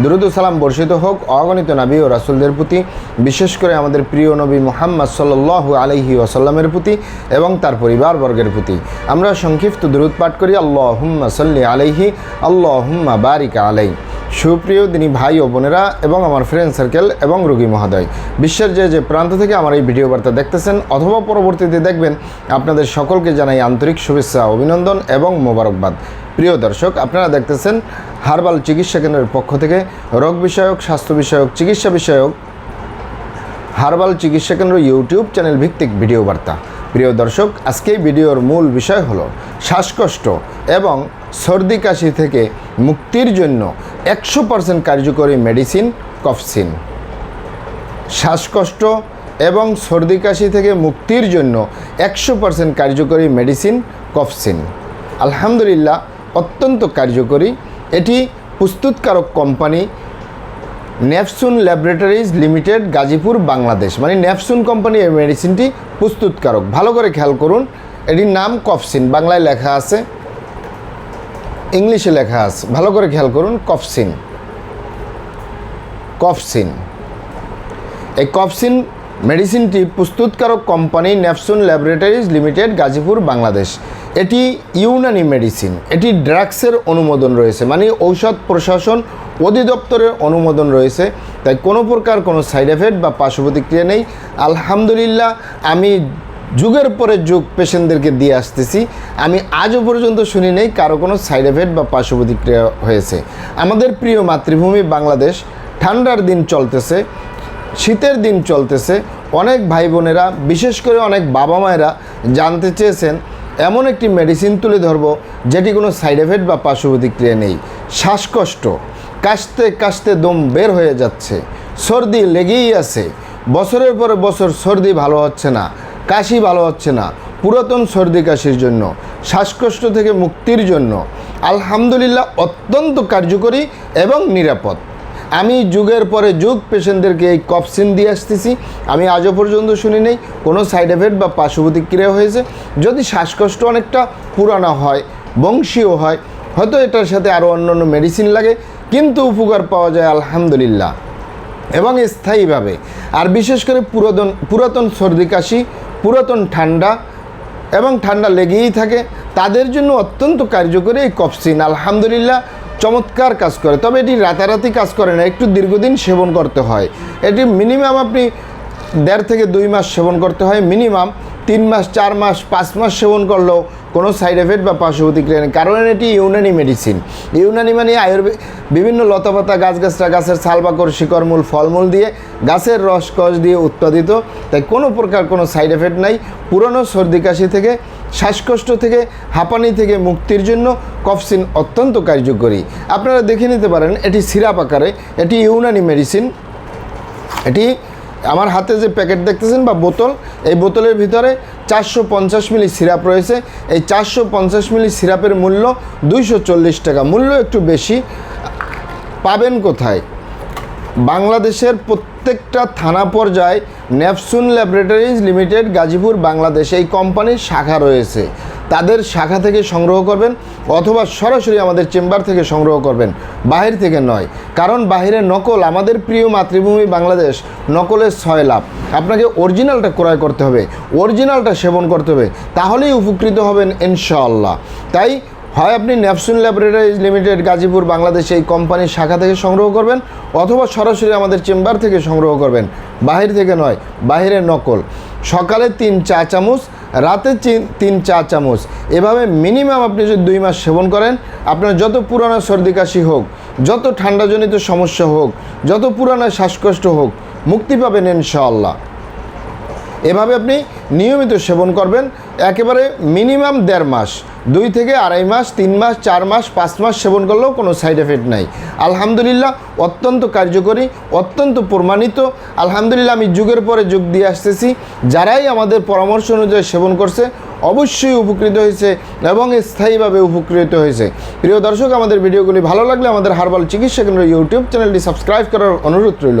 দুরুদ সালাম বর্ষিত হোক, অগণিত নবী ও রাসুলদের প্রতি, বিশেষ করে আমাদের প্রিয় নবী মোহাম্মদ সাল্লাহ আলহি ওসাল্লামের প্রতি এবং তার পরিবার বর্গের প্রতি। আমরা সংক্ষিপ্ত দুরুদ পাঠ করি আল্লাহ হুম্মা সাল্লি আলহি আল্লাহ হুম্মা বারিকা আলাই সুপ্রিয় দিনী ভাই ও বোনেরা এবং আমার ফ্রেন্ড সার্কেল এবং রোগী মহোদয়, বিশ্বের যে যে প্রান্ত থেকে আমার এই ভিডিও বার্তা দেখতেছেন অথবা পরবর্তীতে দেখবেন, আপনাদের সকলকে জানাই আন্তরিক শুভেচ্ছা, অভিনন্দন এবং মোবারকবাদ। প্রিয় দর্শক, আপনারা দেখতেছেন হার্বাল চিকিৎসা কেন্দ্রের পক্ষ থেকে রোগ বিষয়ক, স্বাস্থ্য বিষয়ক, চিকিৎসা বিষয়ক হার্বাল চিকিৎসা কেন্দ্র ইউটিউব চ্যানেল ভিত্তিক ভিডিও বার্তা। প্রিয় দর্শক, আজকে ভিডিওর মূল বিষয় হলো শ্বাসকষ্ট এবং সর্দি কাশি থেকে মুক্তির জন্য একশো পার্সেন্ট কার্যকরী মেডিসিন কফসিন। শ্বাসকষ্ট এবং সর্দি কাশি থেকে মুক্তির জন্য একশো পার্সেন্ট কার্যকরী মেডিসিন কফসিন। আলহামদুলিল্লাহ, অত্যন্ত কার্যকরী। এটি প্রস্তুতকারক company Nepsun laboratories limited, Gazipur, Bangladesh. মানে নেপসুন কোম্পানি এই মেডিসিনটি প্রস্তুতকারক। ভালো করে খেয়াল করুন, এটির নাম কফসিন। বাংলায় লেখা আছে ইংলিশে লেখা আছে। ভালো করে খেয়াল করুন, কফসিন। কফসিন। এই কফসিন মেডিসিনটি প্রস্তুতকারক company Napsun laboratories limited, Gazipur, Bangladesh. এটি ইউনানি মেডিসিন। এটি ড্রাগসের অনুমোদন রয়েছে মানে ঔষধ প্রশাসন অধিদপ্তরের অনুমোদন রয়েছে। তাই কোনো প্রকার কোনো সাইড এফেক্ট বা পার্শ্ব প্রতিক্রিয়া নেই। আলহামদুলিল্লাহ, আমি যুগের পরে যুগ পেশেন্টদেরকে দিয়ে আসতেছি। আমি আজও পর্যন্ত শুনি নেই কারও কোনো সাইড এফেক্ট বা পার্শ্ব প্রতিক্রিয়া হয়েছে। আমাদের প্রিয় মাতৃভূমি বাংলাদেশ, ঠান্ডার দিন চলতেছে, শীতের দিন চলতেছে। অনেক ভাই বোনেরা বিশেষ করে অনেক বাবা মায়েরা জানতে চেয়েছেন, এমন একটি মেডিসিন তুলে ধরবো যেটি কোনো সাইড এফেক্ট বা পার্শ্ব প্রতিক্রিয়া নেই। শ্বাসকষ্ট, কাশতে কাশতে দম বের হয়ে যাচ্ছে। সর্দি লেগেই আছে। বছরের পরে বছর সর্দি ভালো হচ্ছে না। কাশি ভালো হচ্ছে না, পুরাতন সর্দি কাশির জন্য, শ্বাসকষ্ট থেকে মুক্তির জন্য। আলহামদুলিল্লাহ অত্যন্ত কার্যকরী এবং নিরাপদ। আমি যুগের পরে যুগ, পেশেন্টদেরকে এই কফসিন দিয়ে আসতেছি। আমি আজও পর্যন্ত শুনি নেই, কোনো সাইড এফেক্ট বা পার্শ্ব প্রতিক্রিয়া হয়েছে। যদি শ্বাসকষ্ট অনেকটা পুরানো হয়, বংশীয় হয়, হয়তো এটার সাথে আরও অন্যান্য মেডিসিন লাগে, কিন্তু উপকার পাওয়া যায় আলহামদুলিল্লাহ। এবং স্থায়ীভাবে। আর বিশেষ করে পুরাতন পুরাতন সর্দি কাশি পুরাতন ঠান্ডা এবং ঠান্ডা লেগেই থাকে। তাদের জন্য অত্যন্ত কার্যকরী এই কফসিন আলহামদুলিল্লাহ, চমৎকার কাজ করে। তবে এটি রাতারাতি কাজ করে না, একটু দীর্ঘদিন সেবন করতে হয়। এটি মিনিমাম আপনি দেড় থেকে দুই মাস সেবন করতে হয়। মিনিমাম তিন মাস, চার মাস, পাঁচ মাস সেবন করলেও কোনো সাইড এফেক্ট বা পার্শ্ব প্রতিক্রিয়া নেই। কারণ এটি ইউনানি মেডিসিন ইউনানি মানে আয়ুর্বেদ বিভিন্ন লতাপাতা গাছগাছরা গাছের ছালবাকর শিকড়মূল ফলমূল দিয়ে গাছের রস, কষ দিয়ে উৎপাদিত। তাই কোনো প্রকার কোনো সাইড এফেক্ট নাই। পুরনো সর্দি কাশি থেকে, শ্বাসকষ্ট থেকে, হাঁপানি থেকে মুক্তির জন্য কফসিন অত্যন্ত কার্যকরী। আপনারা দেখে নিতে পারেন, এটি সিরাপ আকারে। এটি ইউনানি মেডিসিন এটি আমার হাতে যে প্যাকেট দেখতেছেন বা বোতল, এই বোতলের ভিতরে চারশো পঞ্চাশ মিলি সিরাপ রয়েছে। এই চারশো পঞ্চাশ মিলি সিরাপের মূল্য দুইশো চল্লিশ টাকা। মূল্য একটু বেশি। পাবেন কোথায়? বাংলাদেশের প্রত্যেকটা থানা পর্যায়ে নেপসুন ল্যাবরেটরিজ লিমিটেড গাজীপুর, বাংলাদেশ এই কোম্পানির শাখা রয়েছে। তাদের শাখা থেকে সংগ্রহ করবেন অথবা সরাসরি আমাদের চেম্বার থেকে সংগ্রহ করবেন। বাহির থেকে নয়, কারণ বাহিরে নকল আমাদের প্রিয় মাতৃভূমি বাংলাদেশ নকলের ছয় লাভ। আপনাকে অরিজিনালটা ক্রয় করতে হবে, অরিজিনালটা সেবন করতে হবে, তাহলেই উপকৃত হবেন ইনশাআল্লাহ। তাই হয় আপনি ন্যাপসুন ল্যাবরেটরিজ লিমিটেড গাজীপুর বাংলাদেশ এই কোম্পানির শাখা থেকে সংগ্রহ করবেন, অথবা সরাসরি আমাদের চেম্বার থেকে সংগ্রহ করবেন। বাহির থেকে নয় বাহিরের নকল। সকালে তিন চা চামচ রাতে তিন চা চামচ। এভাবে মিনিমাম আপনি যদি দুই মাস সেবন করেন, আপনার যত পুরানো সর্দি কাশি হোক, যত ঠান্ডাজনিত সমস্যা হোক, যত পুরানো শ্বাসকষ্ট হোক, মুক্তি পাবেন ইনশাআল্লাহ। এভাবে আপনি নিয়মিত সেবন করবেন, একেবারে মিনিমাম দেড় মাস। দুই থেকে আড়াই মাস, তিন মাস, চার মাস, পাঁচ মাস সেবন করলেও কোনো সাইড এফেক্ট নাই। আলহামদুলিল্লাহ, অত্যন্ত কার্যকরী, অত্যন্ত প্রমাণিত। আলহামদুলিল্লাহ, আমি যুগের পরে যুগ দিয়ে আসতেছি। যারাই আমাদের পরামর্শ অনুযায়ী সেবন করছে, অবশ্যই উপকৃত হয়েছে এবং স্থায়ীভাবে উপকৃত হয়েছে। প্রিয় দর্শক, আমাদের ভিডিওগুলি ভালো লাগলে আমাদের হার্বাল চিকিৎসা কেন্দ্র ইউটিউব চ্যানেলটি সাবস্ক্রাইব করার অনুরোধ রইল।